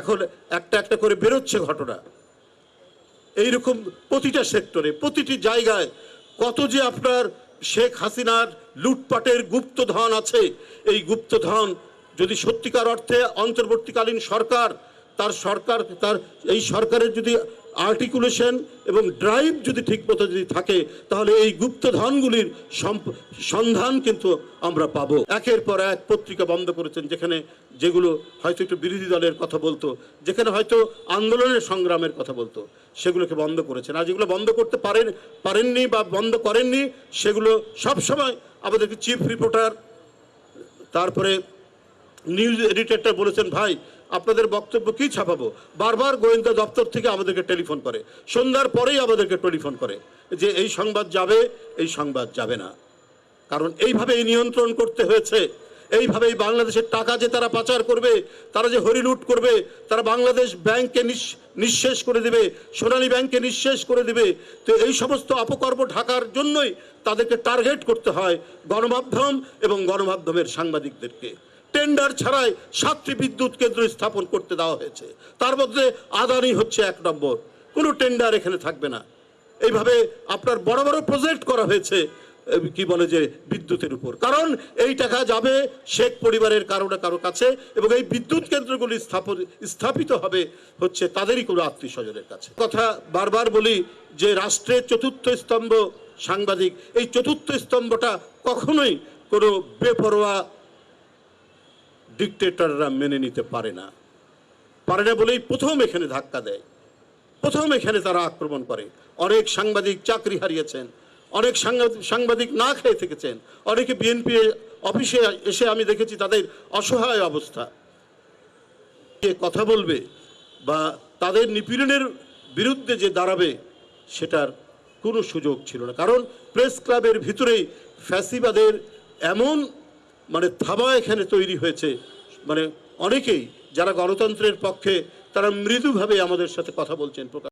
এখন একটা একটা করে বেরোচ্ছে ঘটনা। এইরকম প্রতিটা সেক্টরে, প্রতিটি জায়গায় কত যে আপনার শেখ হাসিনার লুটপাটের গুপ্তধন আছে, এই গুপ্তধন যদি সত্যিকার অর্থে অন্তর্বর্তীকালীন সরকার তার সরকার, তার এই সরকারের যদি আর্টিকুলেশন এবং ড্রাইভ যদি ঠিকমতো যদি থাকে, তাহলে এই গুপ্তধনগুলির সন্ধান কিন্তু আমরা পাব। একের পর এক পত্রিকা বন্ধ করেছেন, যেখানে যেগুলো হয়তো একটু বিরোধী দলের কথা বলতো, যেখানে হয়তো আন্দোলনের সংগ্রামের কথা বলতো, সেগুলোকে বন্ধ করেছেন। আর যেগুলো বন্ধ করতে পারেন, পারেননি বা বন্ধ করেননি, সেগুলো সবসময় আমাদেরকে চিফ রিপোর্টার তারপরে নিউজ এডিটরটা বলেছেন, ভাই, আপনাদের বক্তব্য কি ছাপাবো? বারবার গোয়েন্দা দপ্তর থেকে আমাদেরকে টেলিফোন করে। সন্ধ্যার পরেই আমাদেরকে টেলিফোন করে যে, এই সংবাদ যাবে, এই সংবাদ যাবে না। কারণ এইভাবেই নিয়ন্ত্রণ করতে হয়েছে। এইভাবেই বাংলাদেশের টাকা যে তারা পাচার করবে, তারা যে হরিলুট করবে, তারা বাংলাদেশ ব্যাংককে নিঃশেষ করে দেবে, সোনালী ব্যাংককে নিঃশেষ করে দেবে। তো এই সমস্ত অপকর্ম ঢাকার জন্যই তাদেরকে টার্গেট করতে হয় গণমাধ্যম এবং গণমাধ্যমের সাংবাদিকদেরকে। টেন্ডার ছাড়াই সাতটি বিদ্যুৎ কেন্দ্র স্থাপন করতে দেওয়া হয়েছে। তার মধ্যে আদানি হচ্ছে এক নম্বর। কোনো টেন্ডার এখানে থাকবে না। এইভাবে আপনার বড় বড় প্রজেক্ট করা হয়েছে কি বলে যে বিদ্যুতের উপর। কারণ এই টাকা যাবে শেখ পরিবারের কারও না কারও কাছে এবং এই বিদ্যুৎ কেন্দ্রগুলি স্থাপন, স্থাপিত হবে হচ্ছে তাদেরই কোনো আত্মীয় স্বজনের কাছে। কথা বারবার বলি যে রাষ্ট্রের চতুর্থ স্তম্ভ সাংবাদিক, এই চতুর্থ স্তম্ভটা কখনোই কোনো বেপরোয়া ডিকটেটররা মেনে নিতে পারে না। পারে না বলেই প্রথম এখানে ধাক্কা দেয়। প্রথম এখানে তারা আক্রমণ করে। অনেক সাংবাদিক চাকরি হারিয়েছেন। অনেক সাংবাদিক না খেয়ে থেকেছেন। অনেকে বিএনপি অফিসে এসে আমি দেখেছি তাদের অসহায় অবস্থা। কে কথা বলবে বা তাদের নিপীড়নের বিরুদ্ধে যে দাঁড়াবে সেটার কোনো সুযোগ ছিল না। কারণ প্রেস ক্লাবের ভিতরেই ফ্যাসিবাদের এমন মানে ধাবা এখানে তৈরি হয়েছে। মানে অনেকেই যারা গণতন্ত্রের পক্ষে তারা মৃদুভাবে আমাদের সাথে কথা বলছেন